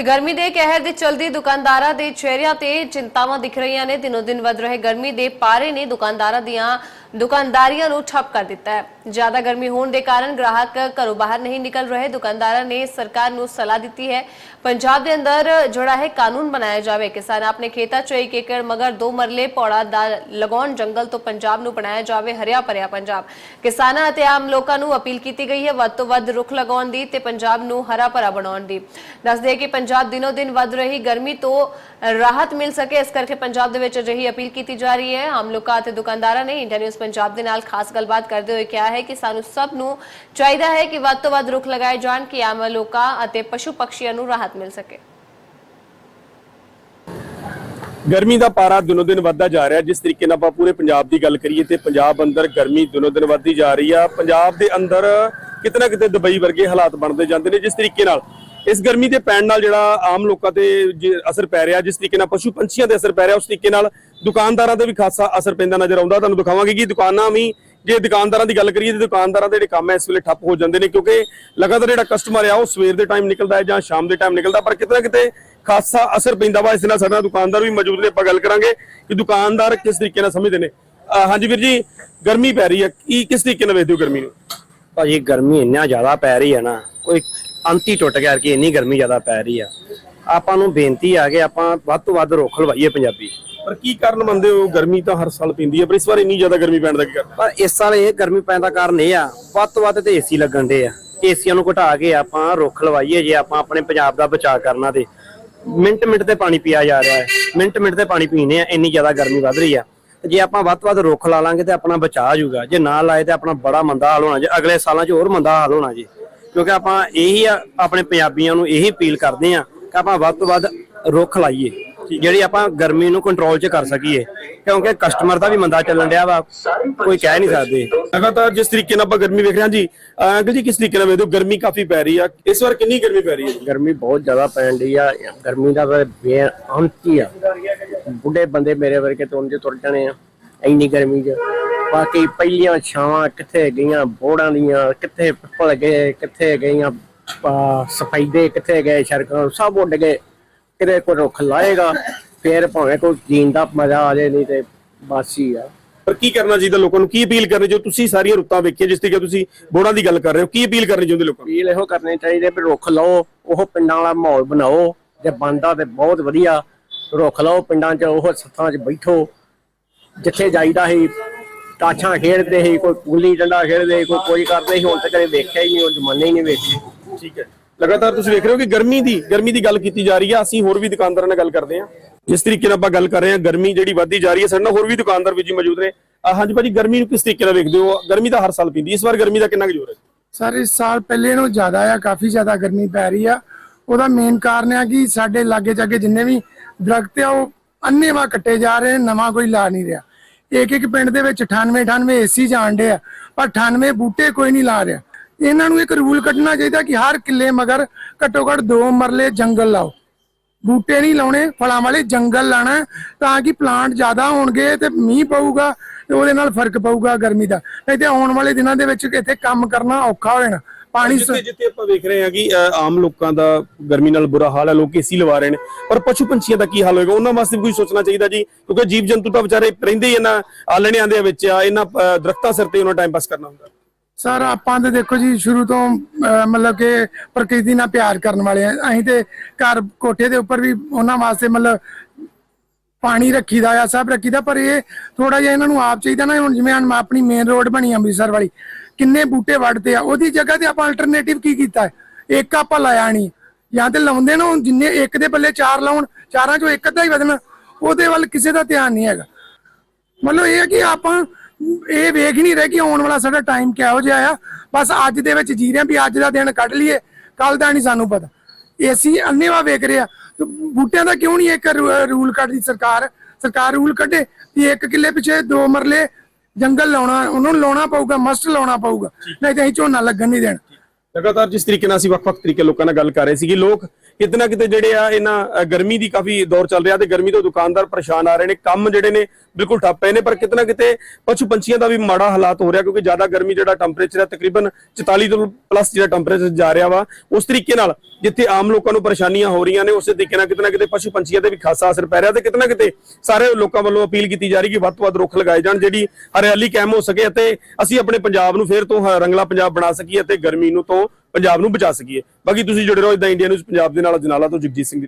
ਤੇ ਗਰਮੀ ਦੇ ਕਹਿਰ ਦੇ ਚਲਦੇ ਦੁਕਾਨਦਾਰਾਂ ਦੇ ਚਿਹਰਿਆਂ ਤੇ ਚਿੰਤਾਵਾਂ ਦਿਖ ਰਹੀਆਂ ਨੇ। ਦਿਨੋ ਦਿਨ ਵੱਧ ਰਹੇ ਗਰਮੀ ਦੇ ਪਾਰੇ ਨੇ ਦੁਕਾਨਦਾਰਾਂ ਦੀਆਂ ਦੁਕਾਨਦਾਰੀਆਂ ਨੂੰ ਠੱਪ ਕਰ ਦਿੱਤਾ ਹੈ। ਜ਼ਿਆਦਾ ਗਰਮੀ ਹੋਣ ਦੇ ਕਾਰਨ ਗ੍ਰਾਹਕ ਘਰੋਂ ਬਾਹਰ ਨਹੀਂ ਨਿਕਲ ਰਹੇ। ਦੁਕਾਨਦਾਰਾਂ ਨੇ ਸਰਕਾਰ ਨੂੰ ਸਲਾਹ ਦਿੱਤੀ ਹੈ। ਪੰਜਾਬ ਦੇ ਅੰਦਰ ਜਿਹੜਾ ਹੈ ਕਾਨੂੰਨ ਬਣਾਇਆ ਜਾਵੇ। ਕਿਸਾਨ ਆਪਣੇ ਖੇਤਾਂ 'ਚ ਇੱਕ ਏਕੜ ਮਗਰ ਦੋ ਮਰਲੇ ਪੌੜਾ ਦਾ ਲਗਾਉਣ ਜੰਗਲ ਤੋਂ ਪੰਜਾਬ ਨੂੰ ਬਣਾਇਆ ਜਾਵੇ, ਹਰਿਆ ਭਰਿਆ ਪੰਜਾਬ। ਕਿਸਾਨਾਂ ਅਤੇ ਆਮ ਲੋਕਾਂ ਨੂੰ ਅਪੀਲ ਕੀਤੀ ਗਈ ਹੈ ਵੱਧ ਤੋਂ ਵੱਧ ਰੁੱਖ ਲਗਾਉਣ ਦੀ ਤੇ ਪੰਜਾਬ ਨੂੰ ਹਰਾ ਭਰਾ ਬਣਾਉਣ ਦੀ। ਦੱਸਦੇ ਕਿ ਪੰਜਾਬ ਦਿਨੋ ਦਿਨ ਵੱਧ ਰਹੀ ਗਰਮੀ ਤੋਂ ਰਾਹਤ ਮਿਲ ਸਕੇ। ਇਸ ਕਰਕੇ ਪੰਜਾਬ ਦੇ ਵਿੱਚ ਅਜਿਹੀ ਅਪੀਲ ਕੀਤੀ ਜਾ ਰਹੀ ਹੈ। ਆਮ ਲੋਕਾਂ ਅਤੇ ਦੁਕਾਨਦਾਰਾਂ ਨੇ ਇੰਡੀਆ ਨਿਊਜ਼ ਪੰਜਾਬ ਦੇ ਨਾਲ ਖਾਸ ਗੱਲਬਾਤ ਕਰਦੇ ਹੋਏ ਕਿਹਾ ਹੈ ਕਿ ਸਾਨੂੰ ਸਭ ਨੂੰ ਚਾਹੀਦਾ ਹੈ ਕਿ ਵੱਧ ਤੋਂ ਵੱਧ ਰੁੱਖ ਲਗਾਏ ਜਾਣ, ਕਿ ਆਮ ਲੋਕਾਂ ਅਤੇ ਪਸ਼ੂ ਪੰਛੀਆਂ ਨੂੰ ਰਾਹਤ ਮਿਲ ਸਕੇ। ਗਰਮੀ ਦਾ ਪਾਰਾ ਦਿਨੋ ਦਿਨ ਵੱਧਦਾ ਜਾ ਰਿਹਾ। ਜਿਸ ਤਰੀਕੇ ਨਾਲ ਆਪਾਂ ਪੂਰੇ ਪੰਜਾਬ ਦੀ ਗੱਲ ਕਰੀਏ ਤੇ ਪੰਜਾਬ ਅੰਦਰ ਗਰਮੀ ਦਿਨੋ ਦਿਨ ਵੱਧਦੀ ਜਾ ਰਹੀ ਆ। ਪੰਜਾਬ ਦੇ ਅੰਦਰ ਕਿਤੇ ਨਾ ਕਿਤੇ ਦੁਬਈ ਵਰਗੇ ਹਾਲਾਤ ਬਣਦੇ ਜਾਂਦੇ ਨੇ। ਜਿਸ ਤਰੀਕੇ ਨਾਲ ਇਸ ਗਰਮੀ ਦੇ ਪੈਣ ਨਾਲ ਜਿਹੜਾ ਆਮ ਲੋਕਾਂ ਤੇ ਅਸਰ ਪੈ ਰਿਹਾ, ਜਿਸ ਤਰੀਕੇ ਨਾਲ ਪਸ਼ੂ ਪੰਛੀਆਂ ਤੇ ਅਸਰ ਪੈ ਰਿਹਾ, ਉਸ ਤਰੀਕੇ ਨਾਲ ਦੁਕਾਨਦਾਰਾਂ ਤੇ ਵੀ ਖਾਸਾ ਅਸਰ ਪੈਂਦਾ ਨਜ਼ਰ ਆਉਂਦਾ। ਤੁਹਾਨੂੰ ਦਿਖਾਵਾਂਗੇ ਕਿ ਦੁਕਾਨਾਂ ਵੀ, ਜੇ ਦੁਕਾਨਦਾਰਾਂ ਦੀ ਗੱਲ ਕਰੀਏ ਤੇ ਦੁਕਾਨਦਾਰਾਂ ਦੇ ਜਿਹੜੇ ਕੰਮ ਹੈ ਇਸ ਵੇਲੇ ਠੱਪ ਹੋ ਜਾਂਦੇ ਨੇ, ਕਿਉਂਕਿ ਲਗਾਤਾਰ ਜਿਹੜਾ ਕਸਟਮਰ ਆ, ਉਹ ਸਵੇਰ ਦੇ ਟਾਈਮ ਨਿਕਲਦਾ ਹੈ ਜਾਂ ਸ਼ਾਮ ਦੇ ਟਾਈਮ ਨਿਕਲਦਾ, ਪਰ ਕਿਤੇ ਨਾ ਕਿਤੇ ਖਾਸਾ ਅਸਰ ਪੈਂਦਾ ਵਾ। ਇਸ ਨਾਲ ਸਾਡੇ ਨਾਲ ਦੁਕਾਨਦਾਰ ਵੀ ਮੌਜੂਦ ਨੇ, ਆਪਾਂ ਗੱਲ ਕਰਾਂਗੇ ਕਿ ਦੁਕਾਨਦਾਰ ਕਿਸ ਤਰੀਕੇ ਨਾਲ ਸਮਝਦੇ ਨੇ। ਹਾਂਜੀ ਵੀਰ ਜੀ, ਗਰਮੀ ਪੈ ਰਹੀ ਹੈ, ਕੀ ਕਿਸ ਤਰੀਕੇ ਨਾਲ ਵੇਖਦੇ ਹੋ ਗਰਮੀ ਨੂੰ? ਭਾਜੀ, ਗਰਮੀ ਇੰਨਾ ਜ਼ਿਆਦਾ ਪੈ ਰਹੀ ਹੈ ਨਾ, ਕੋਈ ਅੰਤ ਹੀ ਟੁੱਟ ਗਿਆ ਕਿ ਇੰਨੀ ਗਰਮੀ ਜ਼ਿਆਦਾ ਪੈ ਰਹੀ ਆ। ਆਪਾਂ ਨੂੰ ਬੇਨਤੀ ਆ ਕਿ ਆਪਾਂ ਵੱਧ ਤੋਂ ਵੱਧ ਰੁੱਖ ਲਵਾਈਏ ਪੰਜਾਬੀ। ਪਰ ਕੀ ਕਾਰਨ ਮੰਨਦੇ ਹੋ? ਗਰਮੀ ਤਾਂ ਹਰ ਸਾਲ ਪੈਂਦੀ ਹੈ ਪਰ ਇਸ ਵਾਰ ਇੰਨੀ ਜ਼ਿਆਦਾ ਗਰਮੀ ਪੈਣ ਦਾ ਕੀ ਕਾਰਨ? ਪਰ ਇਸ ਸਾਲ ਇਹ ਗਰਮੀ ਪੈਣ ਦਾ ਕਾਰਨ ਇਹ ਆ ਵੱਧ ਤੋਂ ਵੱਧ ਤੇ ਏਸੀ ਲੱਗਣ ਦੇ ਆ। ਏਸੀਆਂ ਨੂੰ ਘਟਾ ਕੇ ਆਪਾਂ ਰੁੱਖ ਲਵਾਈਏ ਜੇ ਆਪਾਂ ਆਪਣੇ ਪੰਜਾਬ ਦਾ ਬਚਾਅ ਕਰਨਾ ਤੇ। ਮਿੰਟ ਮਿੰਟ ਤੇ ਪਾਣੀ ਪੀਆ ਜਾ ਰਿਹਾ ਹੈ ਮਿੰਟ ਮਿੰਟ ਤੇ ਪਾਣੀ ਪੀਨੇ ਆ ਇੰਨੀ ਜ਼ਿਆਦਾ ਗਰਮੀ ਵੱਧ ਰਹੀ ਆ। ਜੇ ਆਪਾਂ ਵੱਧ ਤੋਂ ਵੱਧ ਰੁੱਖ ਲਾ ਲਾਂਗੇ ਤੇ ਆਪਣਾ ਬਚਾਅ ਜਾਊਗਾ ਜੇ ਨਾ ਲਾਏ ਤੇ ਆਪਣਾ ਬੜਾ ਮੰਦਾ ਹਾਲ ਹੋਣਾ ਜੀ ਅਗਲੇ ਸਾਲਾਂ 'ਚ ਹੋਰ ਮੰਦਾ ਹਾਲ ਹੋਣਾ ਜੀ। ਕਿਉਂਕਿ ਆਪਾਂ ਇਹੀ ਆ ਆਪਣੇ ਪੰਜਾਬੀਆਂ ਨੂੰ ਇਹੀ ਅਪੀਲ ਕਰਦੇ ਆ ਕਿ ਆਪਾਂ ਵੱਧ ਤੋਂ ਵੱਧ ਰੁੱਖ ਲਾਈਏ ਜਿਹੜੀ ਆਪਾਂ ਗਰਮੀ ਨੂੰ ਕੰਟਰੋਲ 'ਚ ਕਰ ਸਕੀਏ। ਕਿਉਂਕਿ ਕਸਟਮਰ ਦਾ ਵੀ ਮੰਦਾ ਚੱਲਣ ਡਿਆ ਵਾ ਕੋਈ ਕਹਿ ਨਹੀਂ ਸਕਦੇ। ਲਗਾਤਾਰ ਜਿਸ ਤਰੀਕੇ ਨਾਲ ਆਪਾਂ ਗਰਮੀ ਵੇਖ ਰਹੇ ਹਾਂ ਜੀ ਅੰਕਲ ਜੀ ਕਿਸ ਤਰੀਕੇ ਨਾਲ ਵੇਖਦੇ ਹੋ? ਗਰਮੀ ਕਾਫੀ ਪੈ ਰਹੀ ਆ। ਇਸ ਵਾਰ ਕਿੰਨੀ ਗਰਮੀ ਪੈ ਰਹੀ ਹੈ ਗਰਮੀ ਬਹੁਤ ਜ਼ਿਆਦਾ ਪੈਣ ਡਈ ਆ ਗਰਮੀ ਦਾ ਬੇਅੰਤ ਹੀ ਆ। ਬੁੱਢੇ ਬੰਦੇ ਮੇਰੇ ਵਰਗੇ ਤੁਰਨ ਜੇ ਤੁਰ ਜਾਣੇ ਆ ਇੰਨੀ ਗਰਮੀ 'ਚ। ਬਾਕੀ ਪਹਿਲੀਆਂ ਛਾਵਾਂ ਕਿੱਥੇ ਗਈਆਂ ਬੋੜਾਂ ਦੀਆਂ ਕਿੱਥੇ ਪਿੱਪਲ ਗਏ ਕਿੱਥੇ ਗਈਆਂ ਸਫੈਦੇ ਕਿੱਥੇ ਗਏ ਸੜਕਾਂ ਸਭ ਉੱਡ ਗਏ। ਕਿਤੇ ਕੋਈ ਰੁੱਖ ਲਾਏਗਾ ਫੇਰ ਭਾਵੇਂ ਕੋਈ ਜੀਣ ਦਾ ਮਜ਼ਾ ਆ ਜਾਏ ਨਹੀਂ ਤੇ ਬਸ ਆ। ਪਰ ਕੀ ਕਰਨਾ ਚਾਹੀਦਾ ਲੋਕਾਂ ਨੂੰ? ਕੀ ਅਪੀਲ ਕਰਨੀ ਜੋ ਤੁਸੀਂ ਸਾਰੀਆਂ ਰੁੱਤਾਂ ਵੇਖੀਆਂ ਜਿਸ ਤਰੀਕੇ ਤੁਸੀਂ ਬੋੜਾਂ ਦੀ ਗੱਲ ਕਰ ਰਹੇ ਹੋ ਕੀ ਅਪੀਲ ਕਰਨੀ ਚਾਹੁੰਦੇ ਲੋਕਾਂ ਨੂੰ? ਅਪੀਲ ਇਹੋ ਕਰਨੀ ਚਾਹੀਦੀ ਵੀ ਰੁੱਖ ਲਾਓ ਉਹ ਪਿੰਡਾਂ ਵਾਲਾ ਮਾਹੌਲ ਬਣਾਓ ਜੇ ਬਣਦਾ ਤੇ ਬਹੁਤ ਵਧੀਆ। ਰੁੱਖ ਲਾਓ ਪਿੰਡਾਂ 'ਚ ਉਹ ਸੱਥਾਂ 'ਚ ਬੈਠੋ। ਜਿੱਥੇ ਜਾਈਦਾ ਸੀ ਤਾਛਾਂ ਖੇਡਦੇ ਸੀ ਕੋਈ ਗੁੱਲੀ ਡੰਡਾ ਖੇਡਦੇ ਸੀ ਕੋਈ ਕੋਈ ਕਰਦੇ ਸੀ ਹੁਣ ਤਾਂ ਕਦੇ ਵੇਖਿਆ ਹੀ ਨਹੀਂ ਉਹ ਜ਼ਮਾਨੇ ਹੀ ਨਹੀਂ ਵੇਖੇ। ਠੀਕ ਹੈ। ਲਗਾਤਾਰ ਤੁਸੀਂ ਵੇਖ ਰਹੇ ਹੋ ਕਿ ਗਰਮੀ ਦੀ ਗਰਮੀ ਦੀ ਗੱਲ ਕੀਤੀ ਜਾ ਰਹੀ ਹੈ ਅਸੀਂ ਹੋਰ ਵੀ ਦੁਕਾਨਦਾਰਾਂ ਨਾਲ ਗੱਲ ਕਰਦੇ ਹਾਂ। ਜਿਸ ਤਰੀਕੇ ਨਾਲ ਆਪਾਂ ਗੱਲ ਕਰ ਰਹੇ ਹਾਂ ਗਰਮੀ ਜਿਹੜੀ ਵੱਧਦੀ ਜਾ ਰਹੀ ਹੈ ਸਾਡੇ ਨਾਲ ਹੋਰ ਵੀ ਦੁਕਾਨਦਾਰ ਵੀ ਜੀ ਮੌਜੂਦ ਨੇ। ਹਾਂਜੀ ਭਾਜੀ ਗਰਮੀ ਨੂੰ ਕਿਸ ਤਰੀਕੇ ਨਾਲ ਵੇਖਦੇ ਹੋ? ਗਰਮੀ ਤਾਂ ਹਰ ਸਾਲ ਪੈਂਦੀ ਹੈ। ਇਸ ਵਾਰ ਗਰਮੀ ਦਾ ਕਿੰਨਾ ਕੁ ਜ਼ੋਰ ਹੈ? ਸਰ ਇਸ ਸਾਲ ਪਹਿਲੇ ਨੂੰ ਜ਼ਿਆਦਾ ਆ ਕਾਫੀ ਜ਼ਿਆਦਾ ਗਰਮੀ ਪੈ ਰਹੀ ਆ। ਉਹਦਾ ਮੇਨ ਕਾਰਨ ਆ ਕਿ ਸਾਡੇ ਲਾਗੇ ਜਾਗੇ ਜਿੰਨੇ ਵੀ ਦਰਖਤ ਆ ਉਹ ਅੰਨੇਵਾ ਕੱਟੇ ਜਾ ਰਹੇ ਨੇ, ਨਵਾਂ ਕੋਈ ਲਾ ਨਹੀਂ ਰਿਹਾ। ਇੱਕ ਇੱਕ ਪਿੰਡ ਦੇ ਵਿੱਚ 98 98 ਏਸੀ ਜਾਣਦੇ ਆ, ਪਰ 98 ਬੂਟੇ ਕੋਈ ਨਹੀਂ ਲਾ ਰਿਹਾ। ਇਹਨਾਂ ਨੂੰ ਇੱਕ ਰੂਲ ਕੱਢਣਾ ਚਾਹੀਦਾ ਕਿ ਹਰ ਕਿੱਲੇ ਮਗਰ ਘੱਟੋ ਘੱਟ ਦੋ ਮਰਲੇ ਜੰਗਲ ਲਾਓ। ਬੂਟੇ ਨਹੀਂ ਲਾਉਣੇ, ਫਲਾਂ ਵਾਲੇ ਜੰਗਲ ਲਾਣਾ ਤਾਂ ਕਿ ਪਲਾਂਟ ਜ਼ਿਆਦਾ ਹੋਣਗੇ ਤੇ ਮੀਂਹ ਪਊਗਾ ਤੇ ਉਹਦੇ ਨਾਲ ਫ਼ਰਕ ਪਊਗਾ ਗਰਮੀ ਦਾ। ਨਹੀਂ ਤੇ ਆਉਣ ਵਾਲੇ ਦਿਨਾਂ ਦੇ ਵਿੱਚ ਇੱਥੇ ਕੰਮ ਕਰਨਾ ਔਖਾ ਹੋ ਜਾਣਾ। ਪਾਣੀ ਜਿੱਥੇ ਜਿੱਥੇ ਆਪਾਂ ਵੇਖ ਰਹੇ ਹਾਂ ਕਿ ਆਮ ਲੋਕਾਂ ਦਾ ਗਰਮੀ ਨਾਲ ਬੁਰਾ ਹਾਲ ਹੈ ਲੋਕ ਏਸੀ ਲਵਾ ਰਹੇ ਨੇ। ਪਰ ਪਸ਼ੂ ਪੰਛੀਆਂ ਦਾ ਕੀ ਹਾਲ ਹੋਏਗਾ? ਉਹਨਾਂ ਵਾਸਤੇ ਵੀ ਕੁਝ ਸੋਚਣਾ ਚਾਹੀਦਾ ਜੀ ਕਿਉਂਕਿ ਜੀਵ ਜੰਤੂ ਤਾਂ ਵਿਚਾਰੇ ਰਹਿੰਦੇ ਹੀ ਇਹਨਾਂ ਆਲਣਿਆਂ ਦੇ ਵਿੱਚ ਆ ਇਹਨਾਂ ਦਰਖਤਾਂ ਸਿਰ ਤੇ ਉਹਨਾਂ ਟਾਈਮ ਪਾਸ ਕਰਨਾ ਹੁੰਦਾ। ਸਰ ਆਪਾਂ ਤੇ ਦੇਖੋ ਜੀ ਸ਼ੁਰੂ ਤੋਂ ਅਹ, ਮਤਲਬ ਕਿ ਪ੍ਰਕਿਰਤੀ ਨਾਲ ਪਿਆਰ ਕਰਨ ਵਾਲੇ ਆ ਅਸੀਂ ਤੇ ਘਰ ਕੋਠੇ ਦੇ ਉੱਪਰ ਵੀ ਉਹਨਾਂ ਵਾਸਤੇ ਮਤਲਬ ਪਾਣੀ ਰੱਖੀਦਾ ਆ ਸਭ ਰੱਖੀਦਾ ਪਰ ਇਹ ਥੋੜਾ ਜਿਹਾ ਇਹਨਾਂ ਨੂੰ ਆਪ ਚਾਹੀਦਾ ਨਾ ਹੁਣ ਜਿਵੇਂ ਹੁਣ ਆਪਣੀ ਮੇਨ ਰੋਡ ਬਣੀ ਅੰਮ੍ਰਿਤਸਰ ਵਾਲੀ। ਕਿੰਨੇ ਬੂਟੇ ਵੱਢਦੇ ਆ, ਉਹਦੀ ਜਗ੍ਹਾ ਤੇ ਆਪਾਂ ਅਲਟਰਨੇਟਿਵ ਕੀ ਕੀਤਾ ਹੈ? ਇੱਕ ਆਪਾਂ ਲਾਇਆ ਨਹੀਂ। ਜਾਂ ਤੇ ਲਾਉਂਦੇ ਨਾ ਜਿੰਨੇ ਇੱਕ ਦੇ ਬੱਲੇ ਚਾਰ ਲਾਉਣ, ਚਾਰਾਂ ਚੋਂ ਇੱਕ ਅੱਧਾ ਹੀ ਵਧਣਾ ਉਹਦੇ ਵੱਲ ਕਿਸੇ ਦਾ ਧਿਆਨ ਨਹੀਂ ਹੈਗਾ। ਮਤਲਬ ਇਹ ਹੈ ਕਿ ਆਪਾਂ ਇਹ ਵੇਖ ਨਹੀਂ ਰਹੇ ਕਿ ਆਉਣ ਵਾਲਾ ਸਾਡਾ ਟਾਈਮ ਕਿਹੋ ਜਿਹਾ ਆ। ਬਸ ਅੱਜ ਦੇ ਵਿੱਚ ਜੀ ਰਹੇ ਵੀ ਅੱਜ ਦਾ ਦਿਨ ਕੱਢ ਲਈਏ ਕੱਲ ਦਾ ਨਹੀਂ ਸਾਨੂੰ ਪਤਾ। ਏਸੀ ਅੰਨੇਵਾ ਵੇਖ ਰਿਹਾ ਤੇ ਬੂਟਿਆਂ ਦਾ ਕਿਉਂ ਨਹੀਂ ਇੱਕ ਰੂਲ ਕੱਢਦੀ ਸਰਕਾਰ? ਸਰਕਾਰ ਰੂਲ ਕੱਢੇ ਕਿ ਇੱਕ ਕਿੱਲੇ ਪਿੱਛੇ ਦੋ ਮਰਲੇ ਜੰਗਲ ਲਾਉਣਾ ਉਹਨਾਂ ਨੂੰ ਲਾਉਣਾ ਪਊਗਾ ਮਸਟ ਲਾਉਣਾ ਪਊਗਾ। ਨਹੀਂ ਤੇ ਅਸੀਂ ਝੋਨਾ ਲੱਗਣ ਨਹੀਂ ਦੇਣਾ। ਲਗਾਤਾਰ ਜਿਸ ਤਰੀਕੇ ਨਾਲ ਅਸੀਂ ਵੱਖ-ਵੱਖ ਤਰੀਕੇ ਲੋਕਾਂ ਨਾਲ ਗੱਲ ਕਰ ਰਹੇ ਸੀਗੇ, ਲੋਕ ਕਿਤੇ ਨਾ ਕਿਤੇ ਜਿਹੜੇ ਆ ਇਹਨਾਂ ਗਰਮੀ ਦੀ ਕਾਫੀ ਦੌਰ ਚੱਲ ਰਿਹਾ ਤੇ ਗਰਮੀ ਤੋਂ ਦੁਕਾਨਦਾਰ ਪਰੇਸ਼ਾਨ ਆ ਰਹੇ ਨੇ, ਕੰਮ ਜਿਹੜੇ ਨੇ ਬਿਲਕੁਲ ਠੱਪ ਪਏ ਨੇ, ਪਰ ਕਿਤੇ ਨਾ ਕਿਤੇ ਪਸ਼ੂ ਪੰਛੀਆਂ ਦਾ ਵੀ ਮਾੜਾ ਹਾਲਾਤ ਹੋ ਰਿਹਾ ਕਿਉਂਕਿ ਜ਼ਿਆਦਾ ਗਰਮੀ ਜਿਹੜਾ ਟੈਂਪਰੇਚਰ ਹੈ ਤਕਰੀਬਨ 44 ਤੋਂ ਪਲੱਸ ਜਿਹੜਾ ਟੈਂਪਰੇਚਰ ਜਾ ਰਿਹਾ ਵਾ, ਉਸ ਤਰੀਕੇ ਨਾਲ ਜਿੱਥੇ ਆਮ ਲੋਕਾਂ ਨੂੰ ਪਰੇਸ਼ਾਨੀਆਂ ਹੋ ਰਹੀਆਂ ਨੇ, ਉਸੇ ਤਰੀਕੇ ਨਾਲ ਕਿਤੇ ਨਾ ਕਿਤੇ ਪਸ਼ੂ ਪੰਛੀਆਂ ਤੇ ਵੀ ਖਾਸਾ ਅਸਰ ਪੈ ਰਿਹਾ ਤੇ ਕਿਤੇ ਨਾ ਕਿਤੇ ਸਾਰੇ ਲੋਕਾਂ ਵੱਲੋਂ ਅਪੀਲ ਕੀਤੀ ਜਾ ਰਹੀ ਕਿ ਵੱਧ ਤੋਂ ਵੱਧ ਰੁੱਖ ਲਗਾਏ ਜਾਣ, ਜਿਹੜੀ ਹਰਿਆਲੀ ਕਾਇਮ ਹੋ ਸਕੇ ਅਤੇ ਅਸੀਂ ਆਪਣੇ ਪੰਜਾਬ ਨੂੰ ਫੇਰ ਤੋਂ ਰੰਗਲਾ ਪੰਜਾਬ ਬਣਾ ਸਕੀਏ ਅਤੇ ਗਰਮੀ ਨੂੰ ਤੋਂ ਪੰਜਾਬ ਨੂੰ ਬਚਾ ਸਕੀਏ। ਬਾਕੀ ਤੁਸੀਂ ਜੁੜੇ ਰਹੋ ਇਦਾਂ ਇੰਡੀਆ ਨਿਊਜ਼ ਪੰਜਾਬ ਦੇ ਨਾਲ, ਜਨਾਲਾ ਤੋਂ ਜਗਜੀਤ ਸਿੰਘ